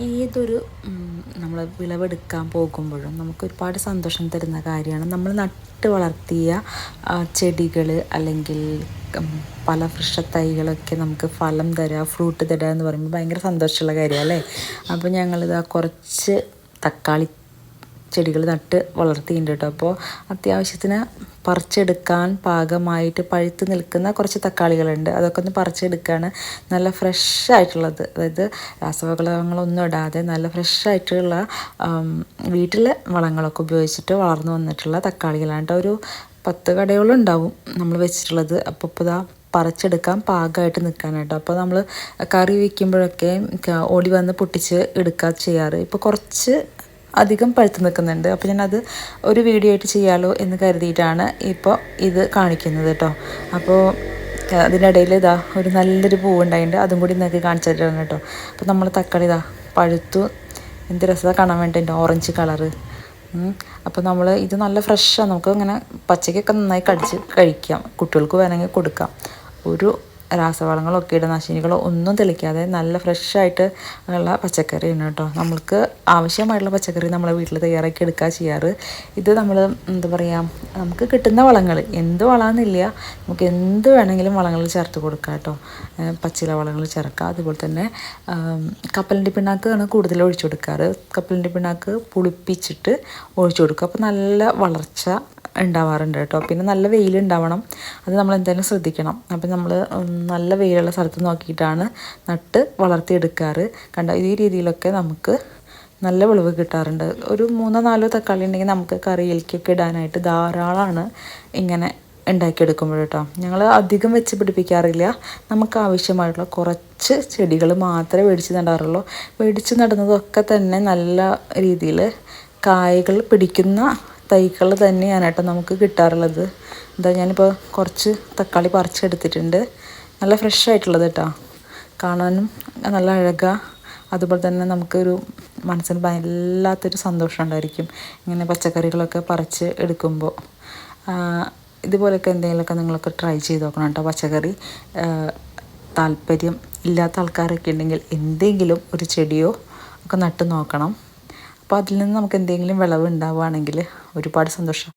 ഏതൊരു നമ്മൾ വിളവെടുക്കാൻ പോകുമ്പോഴും നമുക്ക് ഒരുപാട് സന്തോഷം തരുന്ന കാര്യമാണ്. നമ്മൾ നട്ട് വളർത്തിയ ചെടികൾ അല്ലെങ്കിൽ പല വൃക്ഷത്തൈകളൊക്കെ നമുക്ക് ഫലം തരിക ഫ്രൂട്ട് തരിക എന്ന് പറയുമ്പോൾ ഭയങ്കര സന്തോഷമുള്ള കാര്യമാണ് അല്ലേ? അപ്പോൾ ഞങ്ങളിതാ കുറച്ച് തക്കാളി ചെടികൾ നട്ട് വളർത്തിയിട്ടുണ്ട് കേട്ടോ. അപ്പോൾ അത്യാവശ്യത്തിന് പറിച്ചെടുക്കാൻ പാകമായിട്ട് പഴുത്ത് നിൽക്കുന്ന കുറച്ച് തക്കാളികളുണ്ട്. അതൊക്കെ ഒന്ന് പറിച്ചെടുക്കുകയാണ് നല്ല ഫ്രഷ് ആയിട്ടുള്ളത്. അതായത് രാസവളങ്ങളൊന്നും ഇടാതെ നല്ല ഫ്രഷ് ആയിട്ടുള്ള വീട്ടിലെ വളങ്ങളൊക്കെ ഉപയോഗിച്ചിട്ട് വളർന്നു വന്നിട്ടുള്ള തക്കാളികളാണ് കേട്ടോ. ഒരു പത്ത് കടയോളം ഉണ്ടാവും നമ്മൾ വെച്ചിട്ടുള്ളത്. അപ്പോൾ ഇപ്പോൾ ഇതാ പറിച്ചെടുക്കാൻ പാകമായിട്ട് നിൽക്കാനായിട്ട് അപ്പോൾ നമ്മൾ കറി വയ്ക്കുമ്പോഴൊക്കെ ഓടി വന്ന് പൊട്ടിച്ച് എടുക്കുക ചെയ്യാറ്. ഇപ്പോൾ കുറച്ച് അധികം പഴുത്തു നിൽക്കുന്നുണ്ട്. അപ്പോൾ ഞാനത് ഒരു വീഡിയോ ആയിട്ട് ചെയ്യാമല്ലോ എന്ന് കരുതിയിട്ടാണ് ഇപ്പോൾ ഇത് കാണിക്കുന്നത് കേട്ടോ. അപ്പോൾ അതിനിടയിൽ ഇതാ ഒരു നല്ലൊരു പൂവുണ്ടായിട്ടുണ്ട് അതും കൂടി നിങ്ങൾക്ക് കാണിച്ചു തരാണ് കേട്ടോ. അപ്പോൾ നമ്മൾ തക്കാളി ഇതാ പഴുത്തു. എന്ത് രസമാണ് കാണാൻ വേണ്ടിയിട്ട് ഓറഞ്ച് കളറ് അപ്പോൾ നമ്മൾ ഇത് നല്ല ഫ്രഷാണ് നമുക്ക് ഇങ്ങനെ പച്ചക്കൊക്കെ നന്നായി കടിച്ച് കഴിക്കാം. കുട്ടികൾക്ക് വേണമെങ്കിൽ കൊടുക്കാം. ഒരു രാസവളങ്ങളോ കീടനാശിനികളോ ഒന്നും തെളിക്കാതെ നല്ല ഫ്രഷായിട്ട് ഉള്ള പച്ചക്കറിയാണ് കേട്ടോ. നമ്മൾക്ക് ആവശ്യമായിട്ടുള്ള പച്ചക്കറി നമ്മൾ വീട്ടിൽ തയ്യാറാക്കി എടുക്കുക ചെയ്യാറ്. ഇത് നമ്മൾ എന്താ പറയുക നമുക്ക് കിട്ടുന്ന വളങ്ങൾ എന്ത് വളമെന്നില്ല നമുക്ക് എന്ത് വേണമെങ്കിലും വളങ്ങൾ ചേർത്ത് കൊടുക്കുക കേട്ടോ. പച്ചില വളങ്ങൾ ചേർക്കുക അതുപോലെ തന്നെ കപ്പലിന്റെ പിണ്ണാക്കാണ് കൂടുതൽ ഒഴിച്ചു കൊടുക്കാറ്. കപ്പലിന്റെ പിണ്ണാക്ക് പുളിപ്പിച്ചിട്ട് ഒഴിച്ചു കൊടുക്കുക അപ്പോൾ നല്ല വളർച്ച ഉണ്ടാവാറുണ്ട് കേട്ടോ. പിന്നെ നല്ല വെയിലുണ്ടാവണം അത് നമ്മൾ എന്തായാലും ശ്രദ്ധിക്കണം. അപ്പം നമ്മൾ നല്ല വെയിലുള്ള സ്ഥലത്ത് നോക്കിയിട്ടാണ് നട്ട് വളർത്തിയെടുക്കാറ്. കണ്ട ഈ രീതിയിലൊക്കെ നമുക്ക് നല്ല വിളവ് കിട്ടാറുണ്ട്. ഒരു മൂന്നോ നാലോ തക്കാളി ഉണ്ടെങ്കിൽ നമുക്ക് കറിയിലേക്കൊക്കെ ഇടാനായിട്ട് ധാരാളമാണ് ഇങ്ങനെ ഉണ്ടാക്കിയെടുക്കുമ്പോൾ കേട്ടോ. ഞങ്ങൾ അധികം വെച്ച് പിടിപ്പിക്കാറില്ല. നമുക്ക് ആവശ്യമായിട്ടുള്ള കുറച്ച് ചെടികൾ മാത്രമേ മേടിച്ച് നടാറുള്ളൂ. മേടിച്ച് നടുന്നതൊക്കെ തന്നെ നല്ല രീതിയിൽ കായകൾ പിടിക്കുന്ന തൈകൾ തന്നെയാണ് കേട്ടോ നമുക്ക് കിട്ടാറുള്ളത്. എന്താ ഞാനിപ്പോൾ കുറച്ച് തക്കാളി പറിച്ചെടുത്തിട്ടുണ്ട്. നല്ല ഫ്രഷ് ആയിട്ടുള്ളത് കേട്ടോ കാണാനും നല്ല അഴകാ. അതുപോലെ തന്നെ നമുക്കൊരു മനസ്സിന് വല്ലാത്തൊരു സന്തോഷം ഉണ്ടായിരിക്കും ഇങ്ങനെ പച്ചക്കറികളൊക്കെ പറിച്ച് എടുക്കുമ്പോൾ ഇതുപോലെയൊക്കെ എന്തെങ്കിലുമൊക്കെ നിങ്ങളൊക്കെ ട്രൈ ചെയ്ത് നോക്കണം കേട്ടോ പച്ചക്കറി. താല്പര്യം ഇല്ലാത്ത ആൾക്കാരൊക്കെ ഉണ്ടെങ്കിൽ എന്തെങ്കിലും ഒരു ചെടിയോ ഒക്കെ നട്ട് നോക്കണം. അപ്പോൾ അതിൽ നിന്ന് നമുക്ക് എന്തെങ്കിലും വിളവ് ഉണ്ടാവുകയാണെങ്കിൽ ഒരുപാട് സന്തോഷം.